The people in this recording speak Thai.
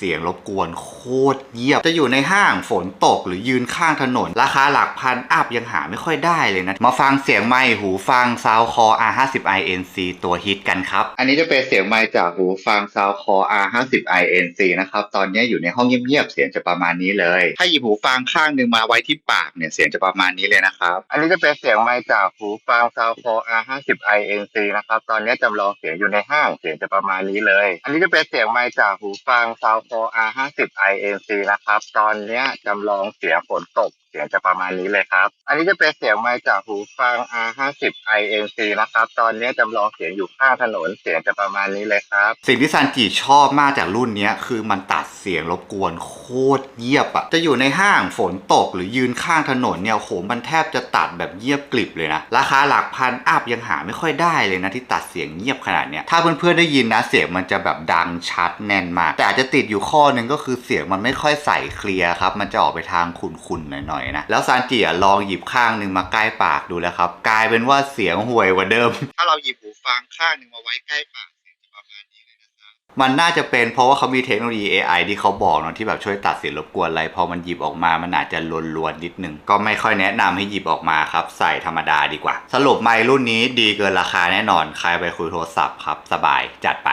เสียงรบกวนโคตรเยียบ จะอยู่ในห้างฝนตกหรือยืนข้างถนน ราคาหลักพันอัพยังหาไม่ค่อยได้เลยนะ มาฟังเสียงไมค์หูฟัง Soundcore R50 INC ตัวฮิตกันครับ อันนี้จะเป็นเสียงไมค์จากหูฟัง Soundcore R50 INC นะครับ ตอนนี้อยู่ในห้องเงียบๆเสียงจะประมาณนี้เลย ถ้าหยิบหูฟังข้างหนึ่งมาไว้ที่ปากเนี่ยเสียงจะประมาณนี้เลยนะครับ อันนี้จะเป็นเสียงไมค์จากหูฟัง Soundcore R50 INC นะครับ ตอนนี้จำลองเสียงอยู่ในห้างเสียงจะประมาณนี้เลย อันนี้จะเป็นเสียงไมค์จากหูฟังพอ R 50 INC นะครับ ตอนนี้จำลองเสียฝนตกเสียงจะประมาณนี้เลยครับ อันนี้จะเป็นเสียงมค์จากหูฟัง R50 INC นะครับ ตอนนี้จำลองเสียงอยู่ข้างถนนเสียงจะประมาณนี้เลยครับ สิ่งที่ซันจิชอบมากจากรุ่นเนี้ยคือมันตัดเสียงรบกวนโคตรเยียบอะจะอยู่ในห้างฝนตกหรือยืนข้างถนนเนี่ยโหมันแทบจะตัดแบบเยียบกลิบเลยนะ ราคาหลักพันอัพยังหาไม่ค่อยได้เลยนะที่ตัดเสียงเงียบขนาดเนี้ยถ้าเพื่อนๆได้ยินนะเสียงมันจะแบบดังชัดแน่นมาก แต่อาจจะติดอยู่ข้อหนึ่งก็คือเสียงมันไม่ค่อยใสเคลียร์ครับมันจะออกไปทางขุ่นๆหน่อยๆนะ แล้วซานจิอะลองหยิบข้างหนึ่งมาใกล้ปากดูแล้วครับ กลายเป็นว่าเสียงห่วยกว่าเดิม ถ้าเราหยิบหูฟังข้างหนึ่งมาไว้ใกล้ปากเสียงจะประมาณนี้เลยนะครับมันน่าจะเป็นเพราะว่าเขามีเทคโนโลยี AI ที่เขาบอกเนาะที่แบบช่วยตัดเสียงรบกวนอะไร พอมันหยิบออกมามันอาจจะลวนๆนิดนึง ก็ไม่ค่อยแนะนำให้หยิบออกมาครับ ใส่ธรรมดาดีกว่า สรุปไมค์รุ่นนี้ดีเกินราคาแน่นอน ใครไปคุยโทรศัพท์ครับ สบายจัดไป